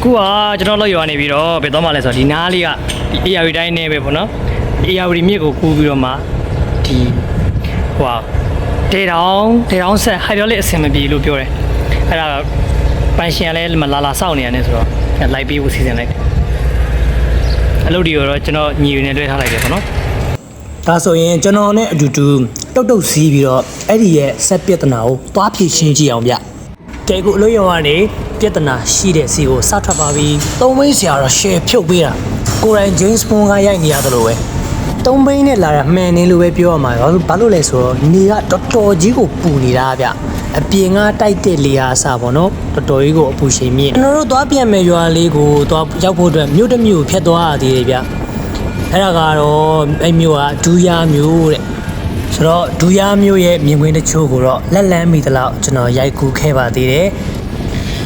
အခုကကျွန်တော်လောက်ရွာနေပြီးတော့ဘယ်တော့မှလဲဆိုတော့ဒီနားလေးကဒီ AR တိုင်းနေပဲပေါ့နော်ဒီ AR မြစ်ကိုကူးပြီးတော့မှဒီဟိုဟာဒေတောင်ဒေတောင်ဆက်ဟိုက်ဒရိုလစ်အဆင်မပြေလို့ပြောတယ်အဲ့ဒါပန်ရှင်ကလည်းမလာလာစောင့်နေရတယ်ဆိုတော့လိုက်ပြီးဖို့စီစဉ်လိုက်တယ်အလုပ်ဒီကိုတော့ကျွန်တော်ညီယူနေလွှဲထားလိုက်တယ်ပေါ့နော်ဒါဆိုရင်ကျွန်တော်နဲ့အတူတူတုတ်တုတ်စီးပြီးတော့အဲ့ဒီရဲ့ဆက်ပြဿနာကိုသွားဖြေရှင်းကြည့်အောင်ဗျကဲခုအလို့ရောကနေ ပြဿနာရှိတဲ့စီကိုစထွက်ပါပြီသုံးဘိန်းဆရာတော့ share ဖြုတ်ပေးတာကိုရိုင်း James Bond ကရိုက်နေရတယ်လို့ပဲသုံးဘိန်းနဲ့လာတာမှန်နေလို့ပဲပြောရမှာဘာလို့ဘာလို့လဲဆိုတော့နေကတော်တော်ကြီးကိုပူနေတာဗျအပြင်ကတိုက်တဲ့လေအားအစားပေါ့နော်တော်တော်ကြီးကိုအပူချိန်မြင့်ကျွန်တော်တို့သွားပြန်မယ်ရွာလေးကိုသွားရောက်ဖို့အတွက်မြို့တစ်မြို့ကိုဖျက်သွားရသေးတယ်ဗျအဲ့ဒါကတော့အဲ့မျိုးကဒူးယာမျိုးတဲ့ဆိုတော့ဒူးယာမျိုးရဲ့မြင်ကွင်းတချို့ကိုတော့လက်လန်းမိသလောက်ကျွန်တော်ရိုက်ကူးခဲ့ပါသေးတယ်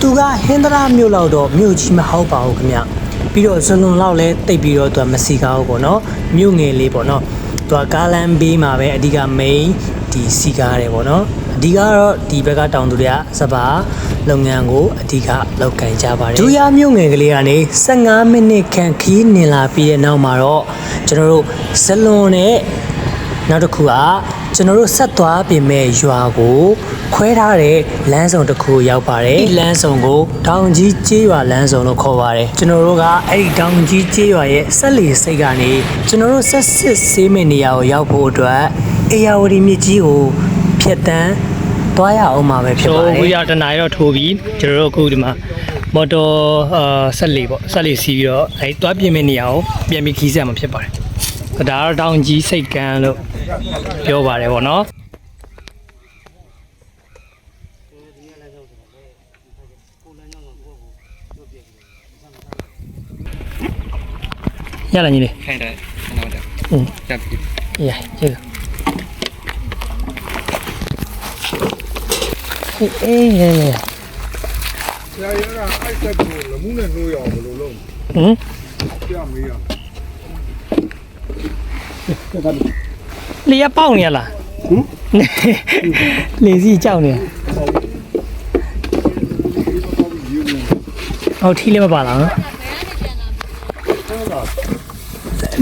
သူကဟင်္ဒရာမျိုးလောက်တော့မြို့ကြီးမဟုတ်ပါဘူးခင်ဗျပြီးတော့ဇွန်လွန်လောက်လဲတိတ်ပြီးတော့သူကမစီကားဘူးပေါ့နော်မြို့ငယ်လေးပေါ့နော်သူကကားလမ်းဘေးမှာပဲအဓိက main ဒီစီကားတယ်ပေါ့နော်အဓိကကတော့ဒီဘက်ကတောင်သူတွေကစပါလုပ်ငန်းကိုအဓိကလုပ်ကိုင်ကြပါတယ်ဒူးယာမြို့ငယ်ကလေးကနေ15မိနစ်ခန့်ခီးနေလာပြီးတဲ့နောက်မှာတော့ကျွန်တော်တို့ဇလွန်နဲ့နောက်တစ်ခုကကျွန်တော်တို့ဆက်သွားပြင်မဲ့ရွာကို ခွဲထားတဲ့လမ်းဆောင်တစ်ခုရောက်ပါတယ်ဒီလမ်းဆောင်ကိုတောင်ကြီးကျေးရွာလမ်းဆောင်လို့ခေါ်ပါတယ်ကျွန်တော်တို့ကအဲ့ဒီတောင်ကြီးကျေးရွာရဲ့ဆက်လီစိတ်ကနေကျွန်တော်တို့ဆက်စစ်ဆေးမဲ့နေရာကိုရောက်ဖို့အတွက်အေယာဝတီမြစ်ကြီးကိုဖြတ်တန်းသွားရအောင်မှာပဲဖြစ်ကျွန်ပါတော်တအခုယ်ရတနားရတော့ထိုးပြီးကျွန်တော်တို့အခုဒီမှာမော်တော်အာဆက်လီပေါ့ဆက်လီစီးပြီးတော့အဲတွားပြင်မဲ့နေရာကိုပြန်ပြီးခီးဆက်မှာဖြစ်ပါတယ်ဒါကတော့တောင်ကြီးစိတ်ကန်းလို့ပြောပါတယ်ပေါ့နော် ရလာညီလေးခိုင်းတယ်ကျွန်တော်တက်อืมတက်ပြီရကျေးဇူးအေးအေးရရဆရာရကအဲ့တက်ကိုလမှုနဲ့နှိုးရအောင်ဘယ်လိုလုပ်ဟမ်ပြမေးရလျှက်ပေါက်နေရလားဟမ်လေစီကြောက်နေရဟောထီးလည်းမပါလားနော်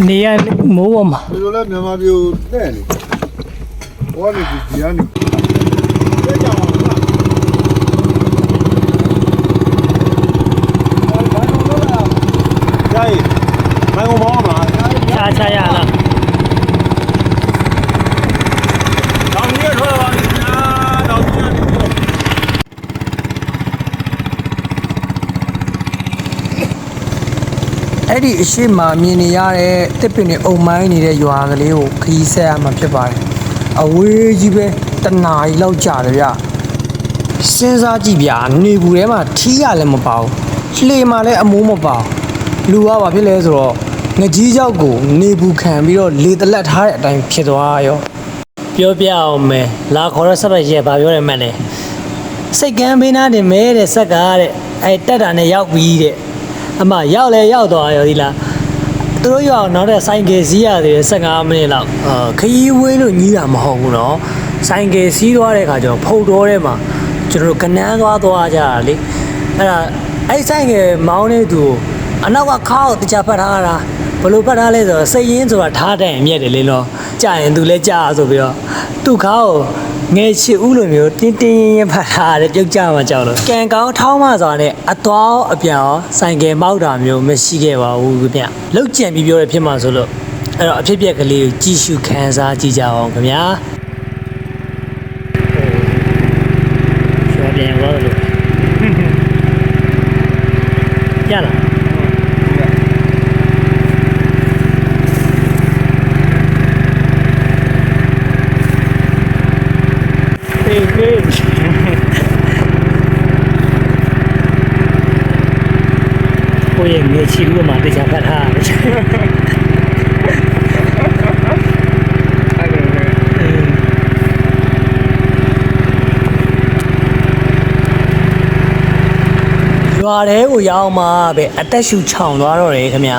နေရမိုးပေါ်မှာဒီလိုလဲမြန်မာပြည်တဲ့နေဟောနေဒီဒီကနေရိုက်မိုင်ကုန်ပါမလားချာချာရလား တောင်ကြီးထွက်ပါလိမ့်မယ်တောင်ကြီး အဲ့ ဒီအရှိမမြင်နေရတဲ့တစ်ပင်တွေအုံမိုင်းနေတဲ့ရွာကလေးကိုခရီးဆက်ရမှာဖြစ်ပါတယ်အဝေးကြီးပဲတနားကြီးလောက်ကြာတယ်ဗျစဉ်းစားကြည့်ဗျာနေဘူးထဲမှာထီးရလည်းမပါဘူးလှေမှာလည်းအမိုးမပါဘူးလူကဘာဖြစ်လဲဆိုတော့ငကြီးကြောက်ကိုနေဘူးခံပြီးတော့လေတလက်ထားတဲ့အတိုင်းဖြစ်သွားရောပြောပြအောင်မယ်လာခေါ်ရဆက်ပဲရဲ့ဘာပြောရမှန်းလဲစိတ်ကမ်းပေးနာတယ်မဲတဲ့ဆက်ကတဲ့အဲတက်တာနဲ့ရောက်ပြီးတဲ့ အမရောက်လဲရောက်သွားရောဒီလားသူတို့ရောက်နောက်တဲ့ဆိုင်ကယ်စီးရသေးတယ်15မိနစ်လောက်ခရီးဝေးလို့ညီးတာမဟုတ်ဘူးနော်ဆိုင်ကယ်စီးသွားတဲ့ခါကျတော့ဖုတ်တော်ထဲမှာကျွန်တော်တို့ကနန်းသွားသွားကြတာလေအဲ့ဒါအဲ့ဆိုင်ကယ်မောင်းနေသူကိုအနောက်ကခါကိုတကြဖတ်ထားတာဘလို့ဖတ်ထားလဲဆိုတော့စိတ်ရင်းဆိုတာထားတဲ့အမြက်တယ်လေနော်ကြာရင်သူလည်းကြာဆိုပြီးတော့သူ့ခါကို ငယ်ချစ်ဦးလိုမျိုးတင်းတင်းရင်ရင်ဖတ်ထားတယ်ပြုတ်ကြမှာကြောက်လို့ကံကောင်းထောင်းမစွာနဲ့အသွားအပြန်ရောဆိုင်ကယ်မောက်တာမျိုးမရှိခဲ့ပါဘူးခင်ဗျလောက်ကြံပြီးပြောရဖြစ်မှာဆိုလို့အဲ့တော့အဖြစ်အပျက်ကလေးကိုကြည့်ရှုခန်းစားကြည့်ကြအောင်ခင်ဗျာ ကျော်ပြန်သွားလို့ရလားဟေးဟေးကိုယ့် ရဲ့ငွေချီဦးမှာတရားဖတ်ထားတယ်အဲ့လိုပဲရွာထဲကိုရောက်မှပဲအသက်ရှူချောင်သွားတော့တယ်ခင်ဗျ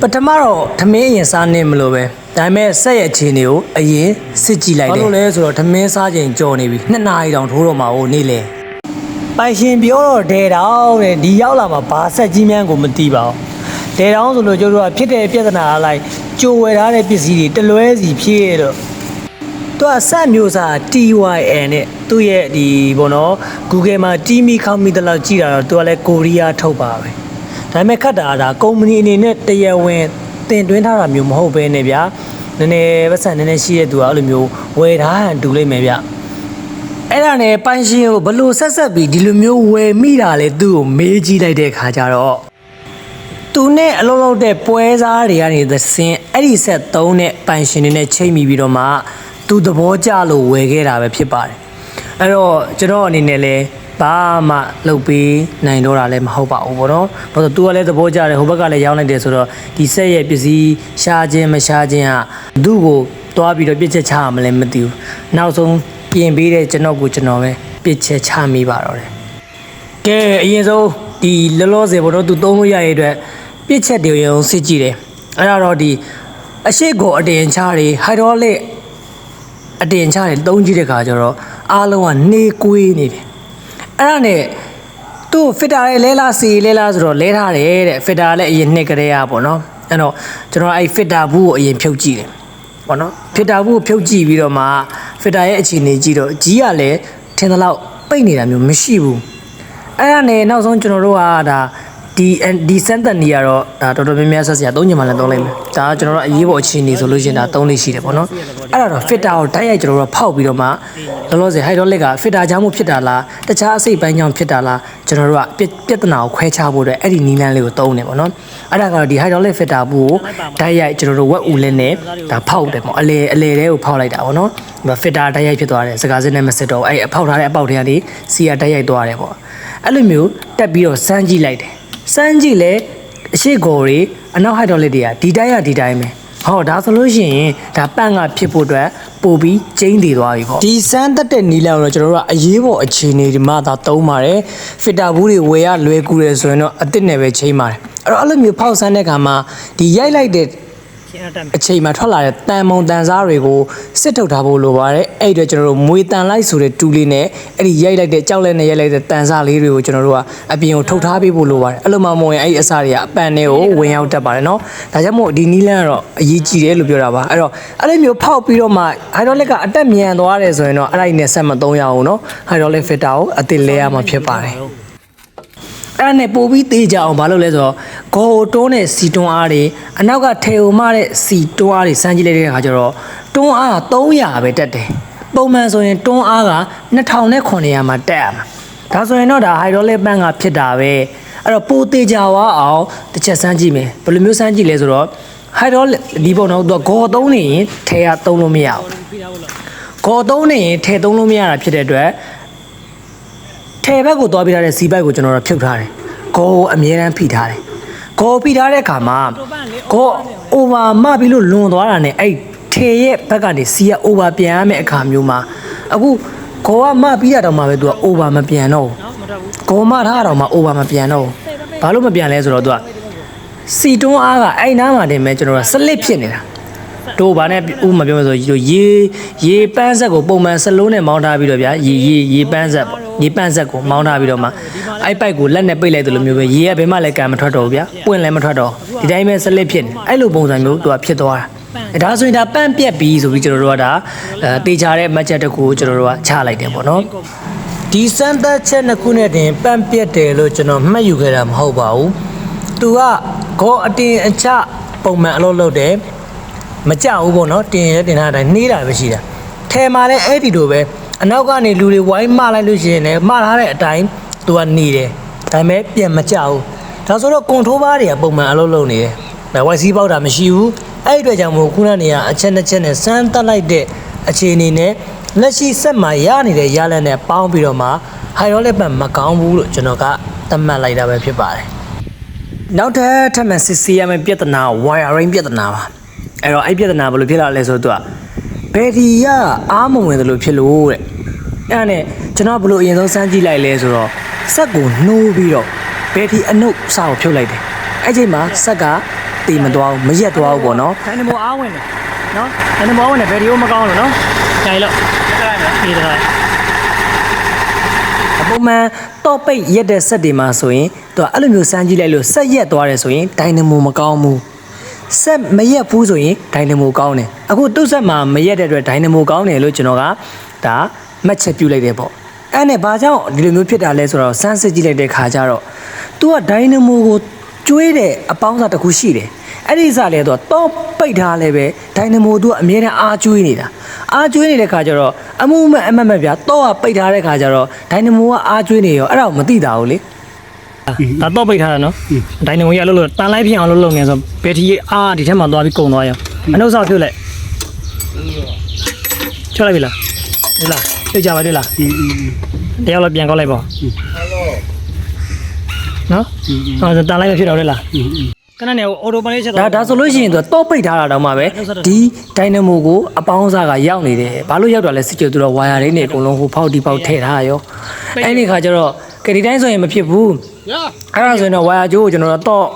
ပထမတော့ထမင်းအရင်စားနေမလို့ပဲဒါပေမဲ့ဆက်ရဲ့အခြေအနေကိုအရင်စစ်ကြည့်လိုက်တယ်ဘာလို့လဲဆိုတော့ထမင်းစားချိန်ကြော်နေပြီနှစ်နာရီတောင်ထိုးတော့မှာဟိုနေ့လေ ပိုင်ရှင်ပြောတော့ဒဲတောင်တဲ့ဒီရောက်လာမှာဘာဆက်ကြီးမြန်းကိုမသိပါဘူးဒဲတောင်ဆိုလို့ကျတို့ကဖြစ်တဲ့ပြဿနာအလိုက်ကြိုဝယ်ထားတဲ့ပစ္စည်းတွေတလွဲစီဖြစ်ရတော့သူကဆက်မျိုးစား TYN နဲ့သူ့ရဲ့ဒီဘောနော် Google မှာတီမီခေါမီတလောက်ကြည့်တာတော့သူကလည်းကိုရီးယားထုတ်ပါပဲဒါပေမဲ့ခတ်တာကဒါကုမ္ပဏီအနေနဲ့တရားဝင်တင်သွင်းထားတာမျိုးမဟုတ်ဘဲနဲ့ဗျာနည်းနည်းပတ်စံနည်းနည်းရှိတဲ့သူကအဲ့လိုမျိုးဝယ်ထားဟန်တူလိုက်မယ်ဗျ အဲ့ဒါနဲ့ပိုင်ရှင်ကိုဘလို့ဆက်ဆက်ပြီးဒီလိုမျိုးဝယ်မိတာလေသူ့ကိုမေးကြည့်လိုက်တဲ့ခါကျတော့သူနဲ့အလုံးလုံးတဲ့ပွဲစားတွေကနေသစင်အဲ့ဒီဆက်သုံးတဲ့ပိုင်ရှင်တွေနဲ့ချိန်မိပြီးတော့မှသူသဘောကျလို့ဝယ်ခဲ့တာပဲဖြစ်ပါတယ်အဲ့တော့ကျွန်တော်အနေနဲ့လည်းဘာမှလုပ်ပေးနိုင်တော့တာလည်းမဟုတ်ပါဘူးဗောနော်ဘာလို့သူကလည်းသဘောကျတယ်ဟိုဘက်ကလည်းရောင်းလိုက်တယ်ဆိုတော့ဒီဆက်ရဲ့ပစ္စည်းရှားခြင်းမရှားခြင်းကသူ့ကိုတွားပြီးတော့ပြစ်ချက်ချရမလဲမသိဘူးနောက်ဆုံး ပြင်ပေးတဲ့ကျွန်တော်ကိုကျွန်တော်ပဲပြစ်ချက်ချမိပါတော့တယ်။ကဲအရင်ဆုံးဒီလောလောဆယ်ဘောတော့သူသုံးလို့ရရဲ့အတွက်ပြစ်ချက်တွေရုံစစ်ကြည့်တယ်။အဲ့ဒါတော့ဒီအရှိကိုအတင်ချတွေဟိုက်ဒရိုလစ်အတင်ချတွေသုံးကြည့်တဲ့ခါကျတော့အားလုံးကနေကွေးနေတယ်။အဲ့ဒါနဲ့သူ့ဖစ်တာရဲ့လဲလာစီလဲလာဆိုတော့လဲထားတယ်တဲ့ဖစ်တာလည်းအရင်နှစ်ကလေးอ่ะပေါ့နော်။အဲ့တော့ကျွန်တော်အဲ့ဖစ်တာဘူးကိုအရင်ဖြုတ်ကြည့်တယ်။ ပေါ့နော်ဖစ်တာဘူးကိုဖြုတ်ကြည့်ပြီးတော့မှဖစ်တာရဲ့အခြေအနေကြည့်တော့ကြီးကလည်းထင်သလောက်ပိတ်နေတာမျိုးမရှိဘူးအဲ့ဒါနဲ့နောက်ဆုံးကျွန်တော်တို့ကဒါ ဒီဒီစန်တန်နီကတော့ဒါတော်တော်များများဆက်စရာသုံးညမှလည်းသုံးလိုက်မယ်ဒါကကျွန်တော်တို့အရေးပေါ်အခြေအနေဆိုလို့ရှိရင်ဒါသုံးလေးရှိတယ်ပေါ့နော်အဲ့ဒါတော့ဖစ်တာကိုတိုက်ရိုက်ကျွန်တော်တို့ကဖောက်ပြီးတော့မှလောလောဆယ်ဟိုက်ဒရိုလစ်ကဖစ်တာကြောင့်မို့ဖြစ်တာလားတခြားအစိတ်ပိုင်းကြောင့်ဖြစ်တာလားကျွန်တော်တို့ကပြပြဿနာကိုခွဲခြားဖို့အတွက်အဲ့ဒီနီလန်းလေးကိုသုံးတယ်ပေါ့နော်အဲ့ဒါကတော့ဒီဟိုက်ဒရိုလစ်ဖစ်တာဘူးကိုတိုက်ရိုက်ကျွန်တော်တို့ဝက်ဦးလင်းနဲ့ဒါဖောက်တယ်ပေါ့အလေအလေတဲကိုဖောက်လိုက်တာပေါ့နော်ဒီဖစ်တာတိုက်ရိုက်ဖြစ်သွားတယ်စကားစစ်နဲ့မစစ်တော့ဘူးအဲ့အဖောက်ထားတဲ့အပေါက်တွေကနေစီယာတိုက်ရိုက်သွားတယ်ပေါ့အဲ့လိုမျိုးတက်ပြီးတော့စမ်းကြည့်လိုက်တယ် စမ်းကြည့်လဲအရှိကော်တွေအနောက်ဟိုက်ဒရိုလစ်တွေကဒီတိုင်းရဒီတိုင်းပဲဟောဒါဆိုလို့ရှိရင်ဒါပန့်ကဖြစ်ဖို့အတွက်ပို့ပြီးကျင်းတည်သွားပြီပေါ့ဒီစမ်းတက်တဲ့နီလန်ကိုတော့ကျွန်တော်တို့ကအရေးပေါ်အခြေအနေဒီမှာသာသုံးပါတယ်ဖစ်တာဘူးတွေဝယ်ရလွယ်ကူတယ်ဆိုရင်တော့အစ်စ်နဲ့ပဲချိန်ပါတယ်အဲ့တော့အဲ့လိုမျိုးဖောက်ဆန်းတဲ့ခါမှာဒီရိုက်လိုက်တဲ့ရှင်း အတက်မယ်အချိန်မှာထွက်လာတဲ့တန်မုံတန်စားတွေကိုစစ်ထုတ်ထားဖို့လိုပါတယ်အဲ့ဒီတော့ကျွန်တော်တို့မွေတန်လိုက်ဆိုတဲ့တူလေးနဲ့အဲ့ဒီရိုက်လိုက်တဲ့ကြောက်လက်နဲ့ရိုက်လိုက်တဲ့တန်စားလေးတွေကိုကျွန်တော်တို့ကအပြင်ကိုထုတ်ထားပေးဖို့လိုပါတယ်အဲ့လိုမှမဟုတ်ရင်အဲ့ဒီအစားတွေကအပန်တွေကိုဝင်ရောက်တတ်ပါတယ်နော်ဒါကြောင့်မို့ဒီနီလန်ကတော့အရေးကြီးတယ်လို့ပြောတာပါအဲ့တော့အဲ့လိုမျိုးဖောက်ပြီးတော့မှဟိုက်ဒရိုလစ်ကအတက်မြန်သွားတယ်ဆိုရင်တော့အဲ့ဒါနဲ့ဆက်မသုံးရအောင်နော်ဟိုက်ဒရိုလစ်ဖစ်တာကိုအသစ်လဲရမှာဖြစ်ပါတယ် အဲ့ဒါနဲ့ပို့ပြီးသေးကြအောင်ဘာလို့လဲဆိုတော့ဂေါ်တွန်းတဲ့စီတွန်းအားတွေအနောက်ကထေုံမတဲ့စီတွန်းအားတွေစမ်းကြည့်လိုက်တဲ့အခါကျတော့တွန်းအားက300ပဲတက်တယ်ပုံမှန်ဆိုရင်တွန်းအားက2900မှာတက်ရမှာဒါဆိုရင်တော့ဒါဟိုက်ဒရိုလစ်ပန့်ကဖြစ်တာပဲအဲ့တော့ပိုသေးကြဝအောင်တစ်ချက်စမ်းကြည့်မယ်ဘယ်လိုမျိုးစမ်းကြည့်လဲဆိုတော့ဟိုက်ဒရိုလစ်ဒီပုံတော့သူကဂေါ်သုံးနေရင်ထဲကသုံးလို့မရဘူးဂေါ်သုံးနေရင်ထဲသုံးလို့မရတာဖြစ်တဲ့အတွက် ထဲဘက်ကိုသွားပြထားတဲ့စီပိုက်ကိုကျွန်တော်တို့ဖြုတ်ထားတယ်။ဂေါ်ကိုအမြဲတမ်းဖိထားတယ်။ဂေါ်ဖိထားတဲ့အခါမှာဂေါ် over မပြီးလို့လွန်သွားတာနဲ့အဲ့ထဲရဲ့ဘက်ကနေစီက over ပြန်ရမယ့်အခါမျိုးမှာအခုဂေါ်ကမပြီးတာတော့မှပဲသူက over မပြန်တော့ဘူးနော်မတော်ဘူး။ဂေါ်မထားတာတော့မှ over မပြန်တော့ဘူး။ဘာလို့မပြန်လဲဆိုတော့သူကစီတွန်းအားကအဲ့နားမှာတင်မဲ့ကျွန်တော်တို့ကစလစ်ဖြစ်နေတာ။တို့ဘာနဲ့ဥမပြောမဆိုရေရေပန်းဆက်ကိုပုံမှန်စလုံးနဲ့မောင်းထားပြီးတော့ဗျာရေရေရေပန်းဆက်ပေါ့ ရေပန်းဆက်ကိုမောင်းထားပြီးတော့မှအဲ့ပိုက်ကိုလက်နဲ့ပိတ်လိုက်တယ်လို့မျိုးပဲရေကဘယ်မှလည်းကန်မထွက်တော့ဘူးဗျာပွင့်လည်းမထွက်တော့ဒီတိုင်းပဲစလစ်ဖြစ်နေအဲ့လိုပုံစံမျိုးသူကဖြစ်သွားတာအဲဒါဆိုရင်ဒါပန့်ပြက်ပြီးဆိုပြီးကျွန်တော်တို့ကဒါအဲတေချာတဲ့မတ်ချက်တစ်ခုကိုကျွန်တော်တို့ကချလိုက်တယ်ပေါ့နော်ဒီစမ်းသပ်ချက်နှစ်ခုနဲ့တင်ပန့်ပြက်တယ်လို့ကျွန်တော်မှတ်ယူခဲ့တာမဟုတ်ပါဘူးသူကဂေါ်အတင်အချပုံမှန်အလုပ်လုပ်တယ်မကြဘူးပေါ့နော်တင်ရဲတင်ထားတဲ့အတိုင်းနှေးတာပဲရှိတာထဲမှာလည်းအဲ့ဒီလိုပဲ အနောက်ကနေလူတွေဝိုင်းမလိုက်လို့ရှိရင်လည်းမထားတဲ့အတိုင်းသူကနေတယ်ဒါပေမဲ့ပြန်မကြဘူးဒါဆိုတော့ကွန်ထရိုဘာတွေကပုံမှန်အလုပ်လုပ်နေတယ်ဒါဝိုက်စီးပေါက်တာမရှိဘူးအဲ့ဒီအတွက်ကြောင့်မို့ခုနကနေကအချက်နှစ်ချက်နဲ့စမ်းတက်လိုက်တဲ့အခြေအနေနဲ့လက်ရှိဆက်မှာရနေတဲ့ရလဒ်နဲ့ပေါင်းပြီးတော့မှဟိုင်ရောလက်ပတ်မကောင်းဘူးလို့ကျွန်တော်ကသတ်မှတ်လိုက်တာပဲဖြစ်ပါတယ်နောက်ထပ်ထပ်မံစစ်ဆေးရမယ့်ပြဿနာ wiring ပြဿနာပါအဲ့တော့အဲ့ပြဿနာဘယ်လိုဖြစ်လာလဲဆိုတော့သူက ဘယ်ဒီကအားမဝင်တယ်လို့ဖြစ်လို့တဲ့အဲ့ဒါနဲ့ကျွန်တော်ဘယ်လိုအရင်ဆုံးစမ်းကြည့်လိုက်လဲဆိုတော့စက်ကိုနှိုးပြီးတော့ဘယ်ဒီအနုပ်စာကိုဖြုတ်လိုက်တယ်အဲ့ချိန်မှာစက်ကတေမသွားဘူးမရက်သွားဘူးပေါ့နော်ဒိုင်နမိုအားဝင်တယ်နော်ဒိုင်နမိုအားဝင်တယ်ဗီဒီယိုမကောင်းလို့နော်ကြိုင်လို့ပြေးတယ်အပုံမှန်တော့ပိတ်ရက်တဲ့ဆက်တွေမှာဆိုရင်သူကအဲ့လိုမျိုးစမ်းကြည့်လိုက်လို့ဆက်ရက်သွားတယ်ဆိုရင်ဒိုင်နမိုမကောင်းဘူး ဆက်မရက်ဘူးဆိုရင်ဒိုင်နမိုကောင်းတယ်အခုသူ့ဆက်မှာမရက်တဲ့အတွက်ဒိုင်နမိုကောင်းတယ်လို့ကျွန်တော်ကဒါမှတ်ချက်ပြုလိုက်တယ်ပေါ့အဲ့နဲ့ဘာကြောင့်ဒီလိုမျိုးဖြစ်တာလဲဆိုတော့စမ်းစစ်ကြည့်လိုက်တဲ့ခါကျတော့ तू ကဒိုင်နမိုကိုကျွေးတဲ့အပေါင်းစားတစ်ခုရှိတယ်အဲ့ဒီစားလေတော့တော့ပိတ်ထားလဲပဲဒိုင်နမိုသူကအမြဲတမ်းအားကျွေးနေတာအားကျွေးနေတဲ့ခါကျတော့အမှုမဲ့အမတ်မဲ့ဗျာတော့ကပိတ်ထားတဲ့ခါကျတော့ဒိုင်နမိုကအားကျွေးနေရောအဲ့ဒါကိုမသိတာဘူးလေ ဒါတော့ပိတ်ထားတာနော်ဒိုင်နမိုကြီးအလုပ်လို့တန်လိုက်ဖြစ်အောင်လုပ်လုပ်နေဆိုဘယ်ထီအားဒီထဲမှာသွားပြီးကုံသွားရောအနှုတ်ဆောက်ဖြုတ်လိုက်ချောလိုက်ပြီလားဒီလားဖြုတ်ကြပါတွေ့လားတယောက်လည်းပြန်ကောက်လိုက်ပါနော်ဟောတန်လိုက်မဖြစ်တော့လေလားခဏနေအော်တိုပန်လေးချက်ဒါဒါဆိုလို့ရှိရင်သူကတော့ပိတ်ထားတာတော့မှပဲဒီဒိုင်နမိုကိုအပေါင်းစားကရောက်နေတယ်ဘာလို့ရောက်တာလဲစစ်ကြသူတော့ဝါယာလေးနဲ့အကုန်လုံးဟိုဖောက်ဒီဖောက်ထည့်ထားရောအဲ့ဒီခါကျတော့ကဒီတိုင်းဆိုရင်မဖြစ်ဘူးရ အဲ့ဒါဆိုရင်တော့ဝါယာဂျိုးကိုကျွန်တော်တော့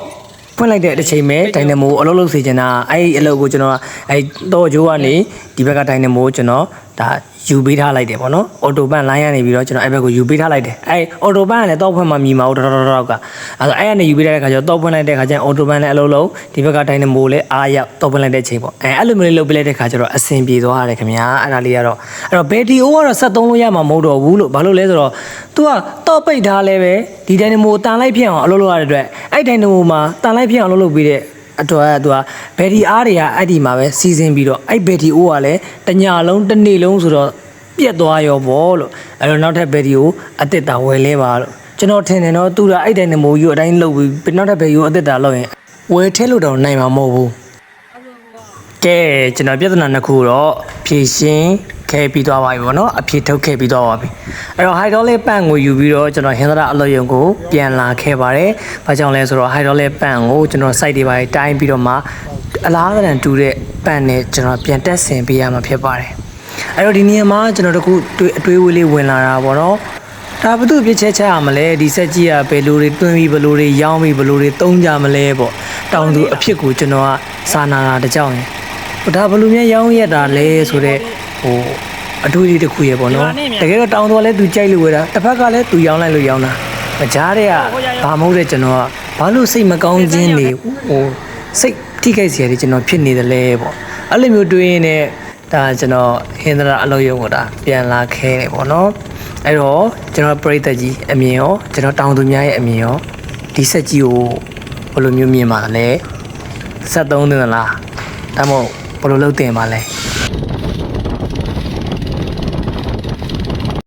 ဖွင့်လိုက်တဲ့အချိန်ပဲဒိုင်နမိုအလုပ်လုပ်စေချင်တာအဲ့ဒီအလုပ်ကိုကျွန်တော်အဲ့တော့ဂျိုးကနေဒီဘက်ကဒိုင်နမိုကိုကျွန်တော် ဒါယူပေးထားလိုက်တယ်ပေါ့နော်အော်တိုပန်လိုင်းကနေပြီးတော့ကျွန်တော်အဲ့ဘက်ကိုယူပေးထားလိုက်တယ်အဲ့အော်တိုပန်ကလည်းတော့ဖွင့်မှမြည်မှာတော့တော့တော့ကအဲ့ဒါအဲ့ကနေယူပေးတဲ့ခါကျတော့တော့ဖွင့်လိုက်တဲ့ခါကျရင်အော်တိုပန်လည်းအလုပ်လုပ်ဒီဘက်ကဒိုင်နမိုလည်းအားရောက်တော့ဖွင့်လိုက်တဲ့ချိန်ပေါ့အဲ့အဲ့လိုမျိုးလေးလုပ်ပေးလိုက်တဲ့ခါကျတော့အဆင်ပြေသွားတယ်ခင်ဗျာအဲ့ဒါလေးကတော့အဲ့တော့ဘယ်တီအိုကတော့ဆက်သုံးလို့ရမှာမဟုတ်တော့ဘူးလို့ဘာလို့လဲဆိုတော့ तू ကတော့ပိတ်ထားလဲပဲဒီဒိုင်နမိုတန်လိုက်ဖြစ်အောင်အလုပ်လုပ်ရတဲ့အတွက်အဲ့ဒိုင်နမိုမှာတန်လိုက်ဖြစ်အောင်အလုပ်လုပ်ပြီးတဲ့ အတွက်ကသူကဘယ်ဒီအားတွေကအဲ့ဒီမှာပဲစီစဉ်ပြီးတော့အဲ့ဘယ်ဒီအိုးကလည်းတညလုံးတစ်နေ့လုံးဆိုတော့ပြက်သွားရောပေါ့လို့အဲ့တော့နောက်ထပ်ဘယ်ဒီကိုအစ်စ်တာဝယ်လဲပါလို့ကျွန်တော်ထင်တယ်နော်သူကအဲ့ဒိုင်နမိုကြီးကိုအတိုင်းလုပ်ပြီးနောက်ထပ်ဘယ်ဒီကိုအစ်စ်တာလုပ်ရင်ဝယ်ထဲလို့တော့နိုင်မှာမဟုတ်ဘူးကဲကျွန်တော်ပြဿနာနှစ်ခုတော့ဖြေရှင်း ခဲ့ပြီးသွားပါပြီဗောနော်အဖြေထုတ်ခဲ့ပြီးသွားပါပြီအဲ့တော့ hydraulic pump ကိုယူပြီးတော့ကျွန်တော်ဟင်္ဒရာအလုပ်ရုံကိုပြန်လာခဲ့ပါတယ်။ဘာကြောင့်လဲဆိုတော့ hydraulic pump ကိုကျွန်တော် site တွေပါတိုင်းပြီးတော့မှအလားတန်တူတဲ့ pump နဲ့ကျွန်တော်ပြန်တက်ဆင်ပေးရမှာဖြစ်ပါတယ်။အဲ့တော့ဒီနေရာမှာကျွန်တော်တို့ခုတွေ့အတွေးဝေးလေးဝင်လာတာဗောနော်။ဒါဘသူပြစ်ချက်ချက်ရမလဲဒီဆက်ကြီးကဘယ်လိုတွေတွင်းပြီးဘယ်လိုတွေရောင်းပြီးဘယ်လိုတွေသုံးကြမလဲပေါ့။တောင်သူအဖြစ်ကိုကျွန်တော်ကစာနာတာတကြောင်ရင်ဟိုဒါဘယ်လူမျိုးရောင်းရက်တာလဲဆိုတော့ ဟိုအတွေ့အကြုံတစ်ခုရေပေါ့နော်တကယ်တော့တောင်းတော့လဲသူကြိုက်လို့ဝယ်တာတစ်ဖက်ကလည်းသူရောင်းလိုက်လို့ရောင်းတာမကြားတဲ့ကဘာမဟုတ်တဲ့ကျွန်တော်ကဘာလို့စိတ်မကောင်းခြင်းတွေဟိုစိတ်ထိခိုက်စရာတွေကျွန်တော်ဖြစ်နေတယ်လဲပေါ့အဲ့လိုမျိုးတွေးရင်လည်းဒါကျွန်တော်ဟင်္ဒရာအလုပ်ရုံကဒါပြန်လာခဲတယ်ပေါ့နော်အဲ့တော့ကျွန်တော်ပြိသက်ကြီးအမြင်ရောကျွန်တော်တောင်သူများရဲ့အမြင်ရောဒီဆက်ကြီးကိုဘယ်လိုမျိုးမြင်ပါလဲဆက်သုံးသင့်လားဒါမှမဟုတ်ဘယ်လိုလုပ်သင့်ပါလဲ